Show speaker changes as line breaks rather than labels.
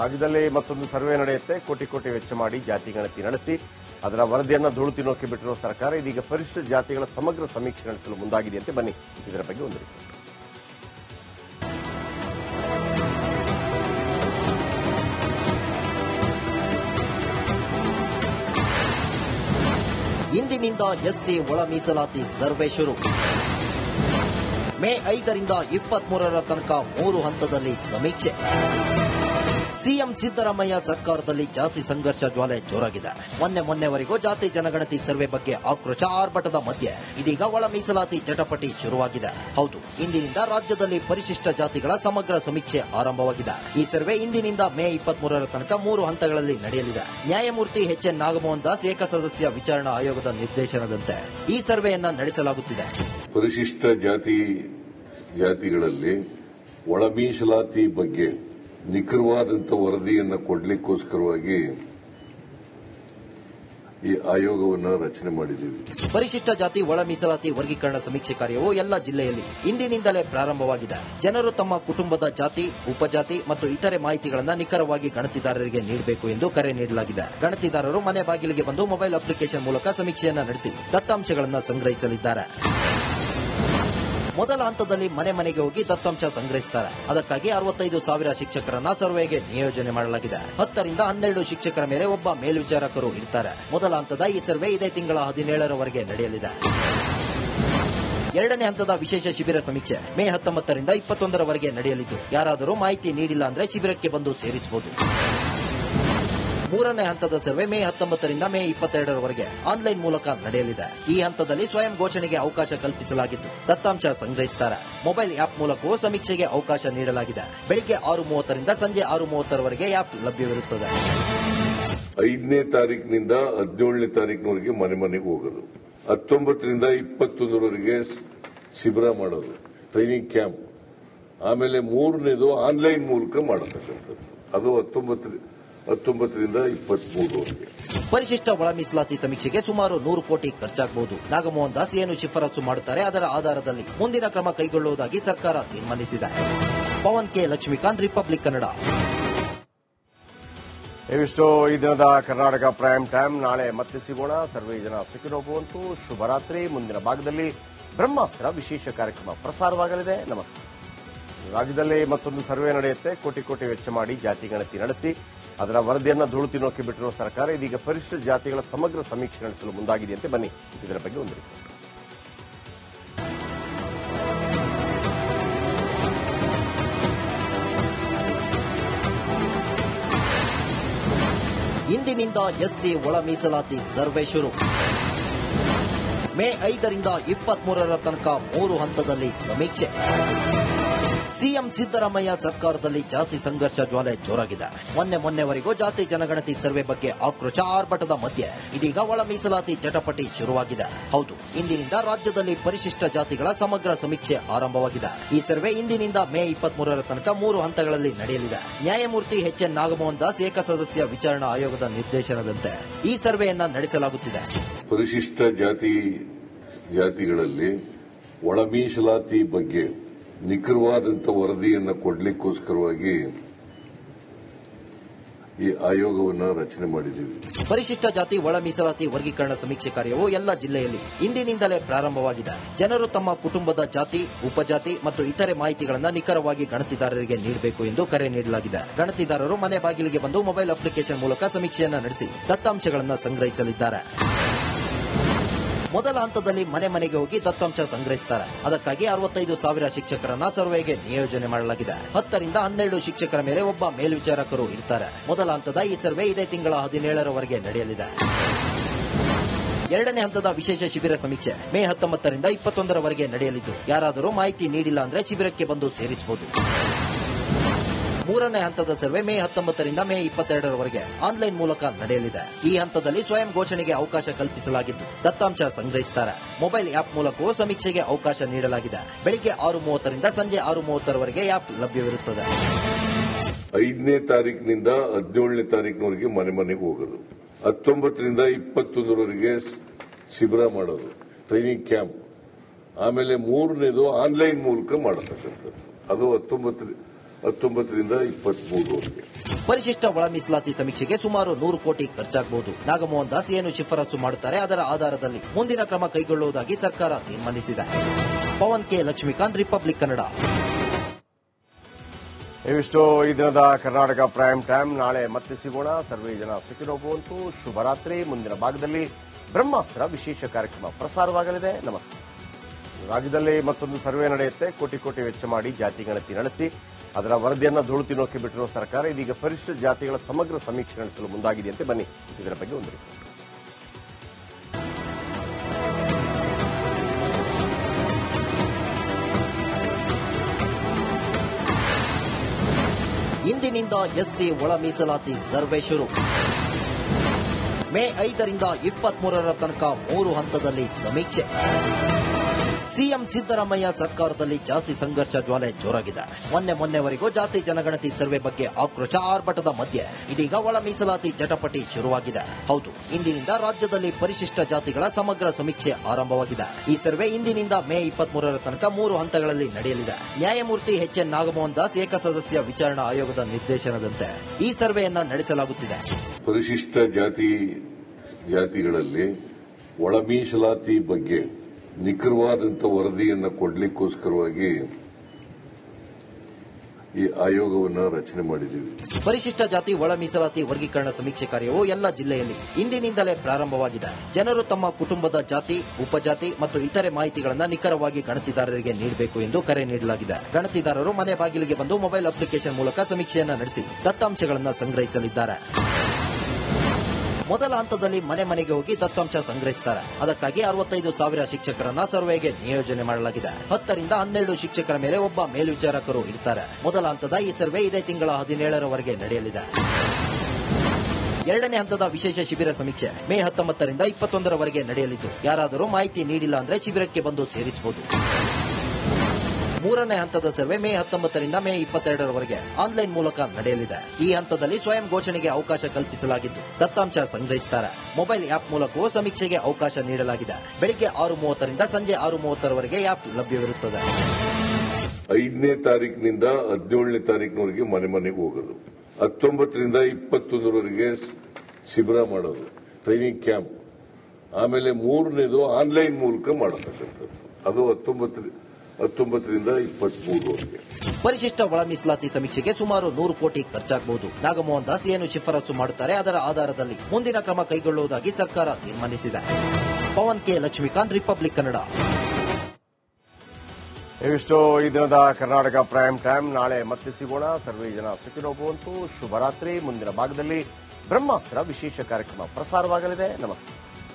ರಾಜ್ಯದಲ್ಲಿ ಮತ್ತೊಂದು ಸರ್ವೆ ನಡೆಯುತ್ತೆ. ಕೋಟಿ ಕೋಟಿ ವೆಚ್ಚ ಮಾಡಿ ಜಾತಿ ಗಣತಿ ನಡೆಸಿ, ಅದರ ವರದಿಯನ್ನು ಧೂಳು ತಿನ್ನೋಕೆ ಬಿಟ್ಟಿರುವ ಸರ್ಕಾರ ಇದೀಗ ಪರಿಶಿಷ್ಟ ಜಾತಿಗಳ ಸಮಗ್ರ ಸಮೀಕ್ಷೆ ನಡೆಸಲು ಮುಂದಾಗಿದೆಯಂತೆ ಬನ್ನಿ. ಇದರ ಬಗ್ಗೆ ಒಂದು ರಿಪೋರ್ಟ್
ಇಂದಿನಿಂದ ಎಸ್ಸಿ ಒಳ ಮೀಸಲಾತಿ ಸರ್ವೆ ಶುರು. ಮೇ ಐದರಿಂದ ಇಪ್ಪತ್ಮೂರರ ತನಕ ಮೂರು ಹಂತದಲ್ಲಿ ಸಮೀಕ್ಷೆ. ಸಿಎಂ ಸಿದ್ದರಾಮಯ್ಯ ಸರ್ಕಾರದಲ್ಲಿ ಜಾತಿ ಸಂಘರ್ಷ ಜ್ವಾಲೆ ಜೋರಾಗಿದೆ. ಮೊನ್ನೆ ಮೊನ್ನೆವರೆಗೂ ಜಾತಿ ಜನಗಣತಿ ಸರ್ವೆ ಬಗ್ಗೆ ಆಕ್ರೋಶ ಆರ್ಭಟದ ಮಧ್ಯೆ ಇದೀಗ ಒಳ ಮೀಸಲಾತಿ ಚಟಪಟಿ ಶುರುವಾಗಿದೆ. ಹೌದು, ಇಂದಿನಿಂದ ರಾಜ್ಯದಲ್ಲಿ ಪರಿಶಿಷ್ಟ ಜಾತಿಗಳ ಸಮಗ್ರ ಸಮೀಕ್ಷೆ ಆರಂಭವಾಗಿದೆ. ಈ ಸರ್ವೆ ಇಂದಿನಿಂದ ಮೇ ಇಪ್ಪತ್ಮೂರರ ತನಕ ಮೂರು ಹಂತಗಳಲ್ಲಿ ನಡೆಯಲಿದೆ. ನ್ಯಾಯಮೂರ್ತಿ ಎಚ್ ಎನ್ ನಾಗಮೋಹನ್ ದಾಸ್ ಏಕಸದಸ್ಯ ವಿಚಾರಣಾ ಆಯೋಗದ ನಿರ್ದೇಶನದಂತೆ ಈ ಸರ್ವೆಯನ್ನ ನಡೆಸಲಾಗುತ್ತಿದೆ.
ಪರಿಶಿಷ್ಟ ಜಾತಿ, ಜಾತಿಗಳಲ್ಲಿ ಒಳ ಮೀಸಲಾತಿ ಬಗ್ಗೆ ನಿಖರವಾದಂಥ ವರದಿಯನ್ನು ಕೊಡಲಿಕ್ಕೋಸ್ಕರವಾಗಿ ಈ ಆಯೋಗವನ್ನು ರಚನೆ ಮಾಡಿದ್ದೀವಿ.
ಪರಿಶಿಷ್ಟ ಜಾತಿ, ಒಳ ಮೀಸಲಾತಿ ವರ್ಗೀಕರಣ ಸಮೀಕ್ಷೆ ಕಾರ್ಯವು ಎಲ್ಲ ಜಿಲ್ಲೆಯಲ್ಲಿ ಇಂದಿನಿಂದಲೇ ಪ್ರಾರಂಭವಾಗಿದೆ. ಜನರು ತಮ್ಮ ಕುಟುಂಬದ ಜಾತಿ, ಉಪಜಾತಿ ಮತ್ತು ಇತರೆ ಮಾಹಿತಿಗಳನ್ನು ನಿಖರವಾಗಿ ಗಣತಿದಾರರಿಗೆ ನೀಡಬೇಕು ಎಂದು ಕರೆ ನೀಡಲಾಗಿದೆ. ಗಣತಿದಾರರು ಮನೆ ಬಾಗಿಲಿಗೆ ಬಂದು ಮೊಬೈಲ್ ಅಪ್ಲಿಕೇಶನ್ ಮೂಲಕ ಸಮೀಕ್ಷೆಯನ್ನು ನಡೆಸಿ ದತ್ತಾಂಶಗಳನ್ನು ಸಂಗ್ರಹಿಸಲಿದ್ದಾರೆ. ಮೊದಲ ಹಂತದಲ್ಲಿ ಮನೆ ಮನೆಗೆ ಹೋಗಿ ದತ್ತಾಂಶ ಸಂಗ್ರಹಿಸುತ್ತಾರೆ ಅದಕ್ಕಾಗಿ ಅರವತ್ತೈದು ಸಾವಿರ ಶಿಕ್ಷಕರನ್ನ ಸರ್ವೆಗೆ ನಿಯೋಜನೆ ಮಾಡಲಾಗಿದೆ. ಹತ್ತರಿಂದ ಹನ್ನೆರಡು ಶಿಕ್ಷಕರ ಮೇಲೆ ಒಬ್ಬ ಮೇಲ್ವಿಚಾರಕರು ಇರ್ತಾರೆ. ಮೊದಲ ಹಂತದ ಈ ಸರ್ವೆ ಇದೇ ತಿಂಗಳ ಹದಿನೇಳರವರೆಗೆ ನಡೆಯಲಿದೆ. ಎರಡನೇ ಹಂತದ ವಿಶೇಷ ಶಿಬಿರ ಸಮೀಕ್ಷೆ ಮೇ ಹತ್ತೊಂಬತ್ತರಿಂದ ಇಪ್ಪತ್ತೊಂದರವರೆಗೆ ನಡೆಯಲಿದ್ದು, ಯಾರಾದರೂ ಮಾಹಿತಿ ನೀಡಿಲ್ಲ ಅಂದ್ರೆ ಶಿಬಿರಕ್ಕೆ ಬಂದು ಸೇರಿಸಬಹುದು. ಮೂರನೇ ಹಂತದ ಸರ್ವೆ ಮೇ ಹತ್ತೊಂಬತ್ತರಿಂದ ಮೇ ಇಪ್ಪತ್ತೆರಡರವರೆಗೆ ಆನ್ಲೈನ್ ಮೂಲಕ ನಡೆಯಲಿದೆ. ಈ ಹಂತದಲ್ಲಿ ಸ್ವಯಂ ಘೋಷಣೆಗೆ ಅವಕಾಶ ಕಲ್ಪಿಸಲಾಗಿದ್ದು, ದತ್ತಾಂಶ ಸಂಗ್ರಹಿಸುತ್ತಾರೆ. ಮೊಬೈಲ್ ಆಪ್ ಮೂಲಕವೂ ಸಮೀಕ್ಷೆಗೆ ಅವಕಾಶ ನೀಡಲಾಗಿದೆ. ಬೆಳಿಗ್ಗೆ ಆರು ಮೂವತ್ತರಿಂದ ಸಂಜೆ ಆರು ಮೂವತ್ತರವರೆಗೆ ಆಪ್ ಲಭ್ಯವಿರುತ್ತದೆ.
ಐದನೇ ತಾರೀಕಿನಿಂದ ಹದಿನೇಳನೇ ತಾರೀಕಿನವರೆಗೆ ಮನೆ ಮನೆಗೆ ಹೋಗೋದು. ಹತ್ತೊಂಬತ್ತರಿಂದ ಇಪ್ಪತ್ತೊಂದರವರೆಗೆ ಶಿಬಿರ ಮಾಡೋದು ಟ್ರೈನಿಂಗ್ ಕ್ಯಾಂಪ್ ಆಮೇಲೆ ಮೂರನೇದು ಆನ್ಲೈನ್ ಮೂಲಕ ಮಾಡತಕ್ಕಂಥದ್ದು. ಅದು ಹತ್ತೊಂಬತ್ತರ ಹತ್ತೊಂಬತ್ತರಿಂದ ಇಪ್ಪತ್ಮೂರವರೆಗೆ
ಪರಿಶಿಷ್ಟ ಒಳ ಮೀಸಲಾತಿ ಸಮೀಕ್ಷೆಗೆ ಸುಮಾರು ನೂರು ಕೋಟಿ ಖರ್ಚಾಗಬಹುದು ನಾಗಮೋಹನ್ ದಾಸ್ ಏನು ಶಿಫಾರಸು ಮಾಡುತ್ತಾರೆ ಅದರ ಆಧಾರದಲ್ಲಿ ಮುಂದಿನ ಕ್ರಮ ಕೈಗೊಳ್ಳುವುದಾಗಿ ಸರ್ಕಾರ ತೀರ್ಮಾನಿಸಿದೆ. Pavan K Lakshmikanth Republic Kannada.
ಇವಿಷ್ಟು ಈ ದಿನದ ಕರ್ನಾಟಕ ಪ್ರೈಮ್ ಟೈಮ್. ನಾಳೆ ಮತ್ತೆ ಸಿಗೋಣ. ಸರ್ವೇ ಜನ ಸುಖಿನೋಗುವಂತೂ ಶುಭರಾತ್ರಿ ಮುಂದಿನ ಭಾಗದಲ್ಲಿ ಬ್ರಹ್ಮಾಸ್ತ್ರ ವಿಶೇಷ ಕಾರ್ಯಕ್ರಮ ಪ್ರಸಾರವಾಗಲಿದೆ. ನಮಸ್ಕಾರ. ರಾಜ್ಯದಲ್ಲಿ ಮತ್ತೊಂದು ಸರ್ವೆ ನಡೆಯುತ್ತೆ. ಕೋಟಿ ಕೋಟಿ ವೆಚ್ಚ ಮಾಡಿ ಜಾತಿ ಗಣತಿ ನಡೆಸಿ ಅದರ ವರದಿಯನ್ನು ಧೂಳು ತಿನ್ನೋಕೆ ಬಿಟ್ಟಿರುವ ಸರ್ಕಾರ ಇದೀಗ ಪರಿಶಿಷ್ಟ ಜಾತಿಗಳ ಸಮಗ್ರ ಸಮೀಕ್ಷೆ ನಡೆಸಲು ಮುಂದಾಗಿದೆಯಂತೆ ಬನ್ನಿ. ಇದರ ಬಗ್ಗೆ ಒಂದು ರಿಪೋರ್ಟ್
ಇಂದಿನಿಂದ ಎಸ್ಸಿ ಒಳ ಮೀಸಲಾತಿ ಸರ್ವೆ ಶುರು. ಮೇ ಐದರಿಂದ ಇಪ್ಪತ್ಮೂರರ ತನಕ ಮೂರು ಹಂತದಲ್ಲಿ ಸಮೀಕ್ಷೆ. ಸಿಎಂ ಸಿದ್ದರಾಮಯ್ಯ ಸರ್ಕಾರದಲ್ಲಿ ಜಾತಿ ಸಂಘರ್ಷ ಜ್ವಾಲೆ ಜೋರಾಗಿದೆ. ಮೊನ್ನೆ ಮೊನ್ನೆವರೆಗೂ ಜಾತಿ ಜನಗಣತಿ ಸರ್ವೆ ಬಗ್ಗೆ ಆಕ್ರೋಶ ಆರ್ಭಟದ ಮಧ್ಯೆ ಇದೀಗ ಒಳ ಮೀಸಲಾತಿ ಚಟಪಟಿ ಶುರುವಾಗಿದೆ. ಹೌದು, ಇಂದಿನಿಂದ ರಾಜ್ಯದಲ್ಲಿ ಪರಿಶಿಷ್ಟ ಜಾತಿಗಳ ಸಮಗ್ರ ಸಮೀಕ್ಷೆ ಆರಂಭವಾಗಿದೆ. ಈ ಸರ್ವೆ ಇಂದಿನಿಂದ ಮೇ ಇಪ್ಪತ್ಮೂರರ ತನಕ ಮೂರು ಹಂತಗಳಲ್ಲಿ ನಡೆಯಲಿದೆ. ನ್ಯಾಯಮೂರ್ತಿ ಎಚ್ ಎನ್ ನಾಗಮೋಹನ್ ದಾಸ್ ಏಕಸದಸ್ಯ ವಿಚಾರಣಾ ಆಯೋಗದ ನಿರ್ದೇಶನದಂತೆ ಈ ಸರ್ವೆಯನ್ನ ನಡೆಸಲಾಗುತ್ತಿದೆ.
ಪರಿಶಿಷ್ಟ ಜಾತಿ ಜಾತಿಗಳಲ್ಲಿ ಒಳ ಮೀಸಲಾತಿ ಬಗ್ಗೆ ನಿಖರವಾದಂಥ ವರದಿಯನ್ನು ಕೊಡಲಿಕ್ಕೋಸ್ಕರವಾಗಿ ಈ ಆಯೋಗವನ್ನು ರಚನೆ ಮಾಡಿದ್ದೀವಿ.
ಪರಿಶಿಷ್ಟ ಜಾತಿ, ಒಳ ಮೀಸಲಾತಿ ವರ್ಗೀಕರಣ ಸಮೀಕ್ಷೆ ಕಾರ್ಯವು ಎಲ್ಲ ಜಿಲ್ಲೆಯಲ್ಲಿ ಇಂದಿನಿಂದಲೇ ಪ್ರಾರಂಭವಾಗಿದೆ. ಜನರು ತಮ್ಮ ಕುಟುಂಬದ ಜಾತಿ, ಉಪಜಾತಿ ಮತ್ತು ಇತರೆ ಮಾಹಿತಿಗಳನ್ನು ನಿಖರವಾಗಿ ಗಣತಿದಾರರಿಗೆ ನೀಡಬೇಕು ಎಂದು ಕರೆ ನೀಡಲಾಗಿದೆ. ಗಣತಿದಾರರು ಮನೆ ಬಾಗಿಲಿಗೆ ಬಂದು ಮೊಬೈಲ್ ಅಪ್ಲಿಕೇಶನ್ ಮೂಲಕ ಸಮೀಕ್ಷೆಯನ್ನು ನಡೆಸಿ ದತ್ತಾಂಶಗಳನ್ನು ಸಂಗ್ರಹಿಸಲಿದ್ದಾರೆ. ಮೊದಲ ಹಂತದಲ್ಲಿ ಮನೆ ಮನೆಗೆ ಹೋಗಿ ದತ್ತಾಂಶ ಸಂಗ್ರಹಿಸುತ್ತಾರೆ ಅದಕ್ಕಾಗಿ ಅರವತ್ತೈದು ಸಾವಿರ ಶಿಕ್ಷಕರನ್ನ ಸರ್ವೆಗೆ ನಿಯೋಜನೆ ಮಾಡಲಾಗಿದೆ. ಹತ್ತರಿಂದ ಹನ್ನೆರಡು ಶಿಕ್ಷಕರ ಮೇಲೆ ಒಬ್ಬ ಮೇಲ್ವಿಚಾರಕರು ಇರ್ತಾರೆ. ಮೊದಲ ಹಂತದ ಈ ಸರ್ವೆ ಇದೇ ತಿಂಗಳ ಹದಿನೇಳರವರೆಗೆ ನಡೆಯಲಿದೆ. ಎರಡನೇ ಹಂತದ ವಿಶೇಷ ಶಿಬಿರ ಸಮೀಕ್ಷೆ ಮೇ ಹತ್ತೊಂಬತ್ತರಿಂದ ಇಪ್ಪತ್ತೊಂದರವರೆಗೆ ನಡೆಯಲಿದ್ದು, ಯಾರಾದರೂ ಮಾಹಿತಿ ನೀಡಿಲ್ಲ ಅಂದ್ರೆ ಶಿಬಿರಕ್ಕೆ ಬಂದು ಸೇರಿಸಬಹುದು. ಮೂರನೇ ಹಂತದ ಸರ್ವೆ ಮೇ ಹತ್ತೊಂಬತ್ತರಿಂದ ಮೇ ಇಪ್ಪತ್ತೆರಡರವರೆಗೆ ಆನ್ಲೈನ್ ಮೂಲಕ ನಡೆಯಲಿದೆ. ಈ ಹಂತದಲ್ಲಿ ಸ್ವಯಂ ಘೋಷಣೆಗೆ ಅವಕಾಶ ಕಲ್ಪಿಸಲಾಗಿದ್ದು, ದತ್ತಾಂಶ ಸಂಗ್ರಹಿಸುತ್ತಾರೆ ಮೊಬೈಲ್ ಆಪ್ ಮೂಲಕವೂ ಸಮೀಕ್ಷೆಗೆ ಅವಕಾಶ ನೀಡಲಾಗಿದೆ. ಬೆಳಿಗ್ಗೆ ಆರು ಮೂವತ್ತರಿಂದ ಸಂಜೆ ಆರು ಮೂವತ್ತರವರೆಗೆ ಆಪ್ ಲಭ್ಯವಿರುತ್ತದೆ.
ಐದನೇ ತಾರೀಕಿನಿಂದ ಹದಿನೇಳನೇ ತಾರೀಕಿನವರೆಗೆ ಮನೆ ಮನೆಗೆ ಹೋಗೋದು. ಹತ್ತೊಂಬತ್ತರಿಂದ ಇಪ್ಪತ್ತೊಂದರವರೆಗೆ ಶಿಬಿರ ಮಾಡೋದು. ಟ್ರೈನಿಂಗ್ ಕ್ಯಾಂಪ್ ಆಮೇಲೆ ಮೂರನೇದು ಆನ್ಲೈನ್ ಮೂಲಕ ಮಾಡತಕ್ಕಂಥದ್ದು. ಅದು ಹತ್ತೊಂಬತ್ತರ ಹತ್ತೊಂಬತ್ತರಿಂದ ಇಪ್ಪತ್ಮೂರವರೆಗೆ
ಪರಿಶಿಷ್ಟ ಒಳ ಮೀಸಲಾತಿ ಸಮೀಕ್ಷೆಗೆ ಸುಮಾರು ನೂರು ಕೋಟಿ ಖರ್ಚಾಗಬಹುದು. ನಾಗಮೋಹನ್ ದಾಸ್ ಏನು ಶಿಫಾರಸು ಮಾಡುತ್ತಾರೆ ಅದರ ಆಧಾರದಲ್ಲಿ ಮುಂದಿನ ಕ್ರಮ ಕೈಗೊಳ್ಳುವುದಾಗಿ ಸರ್ಕಾರ ತೀರ್ಮಾನಿಸಿದೆ. Pavan K Lakshmikanth Republic Kannada.
ಇವಿಷ್ಟು ಈ ದಿನದ ಕರ್ನಾಟಕ ಪ್ರೈಮ್ ಟೈಮ್. ನಾಳೆ ಮತ್ತೆ ಸಿಗೋಣ. ಸರ್ವೇ ಜನ ಸುಖಿನೋಗುವಂತೂ ಶುಭರಾತ್ರಿ. ಮುಂದಿನ ಭಾಗದಲ್ಲಿ ಬ್ರಹ್ಮಾಸ್ತ್ರ ವಿಶೇಷ ಕಾರ್ಯಕ್ರಮ ಪ್ರಸಾರವಾಗಲಿದೆ. ನಮಸ್ಕಾರ. ರಾಜ್ಯದಲ್ಲಿ ಮತ್ತೊಂದು ಸರ್ವೆ ನಡೆಯುತ್ತೆ. ಕೋಟಿ ಕೋಟಿ ವೆಚ್ಚ ಮಾಡಿ ಜಾತಿ ಗಣತಿ ನಡೆಸಿ, ಅದರ ವರದಿಯನ್ನು ಧೂಳು ತಿನ್ನೋಕೆ ಬಿಟ್ಟಿರುವ ಸರ್ಕಾರ ಇದೀಗ ಪರಿಶಿಷ್ಟ ಜಾತಿಗಳ ಸಮಗ್ರ ಸಮೀಕ್ಷೆ ನಡೆಸಲು ಮುಂದಾಗಿದೆಯಂತೆ ಬನ್ನಿ. ಇದರ ಬಗ್ಗೆ ಒಂದು ರಿಪೋರ್ಟ್
ಇಂದಿನಿಂದ ಎಸ್ಸಿ ಒಳ ಮೀಸಲಾತಿ ಸರ್ವೆ ಶುರು. ಮೇ ಐದರಿಂದ ಇಪ್ಪತ್ಮೂರರ ತನಕ ಮೂರು ಹಂತದಲ್ಲಿ ಸಮೀಕ್ಷೆ. ಸಿಎಂ ಸಿದ್ದರಾಮಯ್ಯ ಸರ್ಕಾರದಲ್ಲಿ ಜಾತಿ ಸಂಘರ್ಷ ಜ್ವಾಲೆ ಜೋರಾಗಿದೆ. ಮೊನ್ನೆ ಮೊನ್ನೆವರೆಗೂ ಜಾತಿ ಜನಗಣತಿ ಸರ್ವೆ ಬಗ್ಗೆ ಆಕ್ರೋಶ ಆರ್ಭಟದ ಮಧ್ಯೆ ಇದೀಗ ಒಳ ಮೀಸಲಾತಿ ಜಟಪಟಿ ಶುರುವಾಗಿದೆ. ಹೌದು, ಇಂದಿನಿಂದ ರಾಜ್ಯದಲ್ಲಿ ಪರಿಶಿಷ್ಟ ಜಾತಿಗಳ ಸಮಗ್ರ ಸಮೀಕ್ಷೆ ಆರಂಭವಾಗಿದೆ. ಈ ಸರ್ವೆ ಇಂದಿನಿಂದ ಮೇ ಇಪ್ಪತ್ಮೂರರ ತನಕ ಮೂರು ಹಂತಗಳಲ್ಲಿ ನಡೆಯಲಿದೆ. ನ್ಯಾಯಮೂರ್ತಿ ಎಚ್ ಎನ್ ನಾಗಮೋಹನ್ ದಾಸ್ ಏಕಸದಸ್ಯ ವಿಚಾರಣಾ ಆಯೋಗದ ನಿರ್ದೇಶನದಂತೆ ಈ ಸರ್ವೆಯನ್ನ ನಡೆಸಲಾಗುತ್ತಿದೆ.
ಪರಿಶಿಷ್ಟ ಜಾತಿ, ಜಾತಿಗಳಲ್ಲಿ ಒಳ ಮೀಸಲಾತಿ ಬಗ್ಗೆ ನಿಖರವಾದಂಥ ವರದಿಯನ್ನು ಕೊಡಲಿಕ್ಕೋಸ್ಕರವಾಗಿ ಈ ಆಯೋಗವನ್ನು ರಚನೆ ಮಾಡಿದ್ದೀವಿ.
ಪರಿಶಿಷ್ಟ ಜಾತಿ, ಒಳ ಮೀಸಲಾತಿ ವರ್ಗೀಕರಣ ಸಮೀಕ್ಷೆ ಕಾರ್ಯವು ಎಲ್ಲ ಜಿಲ್ಲೆಯಲ್ಲಿ ಇಂದಿನಿಂದಲೇ ಪ್ರಾರಂಭವಾಗಿದೆ. ಜನರು ತಮ್ಮ ಕುಟುಂಬದ ಜಾತಿ, ಉಪಜಾತಿ ಮತ್ತು ಇತರೆ ಮಾಹಿತಿಗಳನ್ನು ನಿಖರವಾಗಿ ಗಣತಿದಾರರಿಗೆ ನೀಡಬೇಕು ಎಂದು ಕರೆ ನೀಡಲಾಗಿದೆ. ಗಣತಿದಾರರು ಮನೆ ಬಾಗಿಲಿಗೆ ಬಂದು ಮೊಬೈಲ್ ಅಪ್ಲಿಕೇಶನ್ ಮೂಲಕ ಸಮೀಕ್ಷೆಯನ್ನು ನಡೆಸಿ ದತ್ತಾಂಶಗಳನ್ನು ಸಂಗ್ರಹಿಸಲಿದ್ದಾರೆ. ಮೊದಲ ಹಂತದಲ್ಲಿ ಮನೆ ಮನೆಗೆ ಹೋಗಿ ದತ್ತಾಂಶ ಸಂಗ್ರಹಿಸುತ್ತಾರೆ ಅದಕ್ಕಾಗಿ ಅರವತ್ತೈದು ಸಾವಿರ ಶಿಕ್ಷಕರನ್ನ ಸರ್ವೆಗೆ ನಿಯೋಜನೆ ಮಾಡಲಾಗಿದೆ. ಹತ್ತರಿಂದ ಹನ್ನೆರಡು ಶಿಕ್ಷಕರ ಮೇಲೆ ಒಬ್ಬ ಮೇಲ್ವಿಚಾರಕರು ಇರ್ತಾರೆ. ಮೊದಲ ಹಂತದ ಈ ಸರ್ವೆ ಇದೇ ತಿಂಗಳ ಹದಿನೇಳರವರೆಗೆ ನಡೆಯಲಿದೆ. ಎರಡನೇ ಹಂತದ ವಿಶೇಷ ಶಿಬಿರ ಸಮೀಕ್ಷೆ ಮೇ ಹತ್ತೊಂಬತ್ತರಿಂದ ಇಪ್ಪತ್ತೊಂದರವರೆಗೆ ನಡೆಯಲಿದ್ದು, ಯಾರಾದರೂ ಮಾಹಿತಿ ನೀಡಿಲ್ಲ ಅಂದ್ರೆ ಶಿಬಿರಕ್ಕೆ ಬಂದು ಸೇರಿಸಬಹುದು. ಮೂರನೇ ಹಂತದ ಸರ್ವೆ ಮೇ ಹತ್ತೊಂಬತ್ತರಿಂದ ಮೇ ಇಪ್ಪತ್ತೆರಡರವರೆಗೆ ಆನ್ಲೈನ್ ಮೂಲಕ ನಡೆಯಲಿದೆ. ಈ ಹಂತದಲ್ಲಿ ಸ್ವಯಂ ಘೋಷಣೆಗೆ ಅವಕಾಶ ಕಲ್ಪಿಸಲಾಗಿದ್ದು, ದತ್ತಾಂಶ ಸಂಗ್ರಹಿಸುತ್ತಾರೆ. ಮೊಬೈಲ್ ಆಪ್ ಮೂಲಕವೂ ಸಮೀಕ್ಷೆಗೆ ಅವಕಾಶ ನೀಡಲಾಗಿದೆ. ಬೆಳಿಗ್ಗೆ ಆರು ಮೂವತ್ತರಿಂದ ಸಂಜೆ ಆರು ಮೂವತ್ತರವರೆಗೆ ಆಪ್ ಲಭ್ಯವಿರುತ್ತದೆ.
ಐದನೇ ತಾರೀಕಿನಿಂದ ಹದಿನೇಳನೇ ತಾರೀಕಿನವರೆಗೆ ಮನೆ ಮನೆಗೆ ಹೋಗೋದು. ಹತ್ತೊಂಬತ್ತರಿಂದ ಇಪ್ಪತ್ತೊಂದರವರೆಗೆ ಶಿಬಿರ ಮಾಡೋದು ಟ್ರೈನಿಂಗ್ ಕ್ಯಾಂಪ್ ಆಮೇಲೆ ಮೂರನೇದು ಆನ್ಲೈನ್ ಮೂಲಕ ಮಾಡತಕ್ಕಂಥದ್ದು. ಅದು ಹತ್ತೊಂಬತ್ತರ ಹತ್ತೊಂಬತ್ತರಿಂದ ಇಪ್ಪತ್ಮೂರವರೆಗೆ
ಪರಿಶಿಷ್ಟ ಒಳ ಮೀಸಲಾತಿ ಸಮೀಕ್ಷೆಗೆ ಸುಮಾರು ನೂರು ಕೋಟಿ ಖರ್ಚಾಗಬಹುದು. ನಾಗಮೋಹನ್ ದಾಸ್ ಏನು ಶಿಫಾರಸು ಮಾಡುತ್ತಾರೆ ಅದರ ಆಧಾರದಲ್ಲಿ ಮುಂದಿನ ಕ್ರಮ ಕೈಗೊಳ್ಳುವುದಾಗಿ ಸರ್ಕಾರ ತೀರ್ಮಾನಿಸಿದೆ. Pavan K Lakshmikanth Republic Kannada.
ಇವಿಷ್ಟು ಈ ದಿನದ ಕರ್ನಾಟಕ ಪ್ರೈಮ್ ಟೈಮ್. ನಾಳೆ ಮತ್ತೆ ಸಿಗೋಣ. ಸರ್ವೇ ಜನ ಸುಖಿನೋಗುವಂತೂ ಶುಭರಾತ್ರಿ. ಮುಂದಿನ ಭಾಗದಲ್ಲಿ ಬ್ರಹ್ಮಾಸ್ತ್ರ ವಿಶೇಷ ಕಾರ್ಯಕ್ರಮ ಪ್ರಸಾರವಾಗಲಿದೆ. ನಮಸ್ಕಾರ.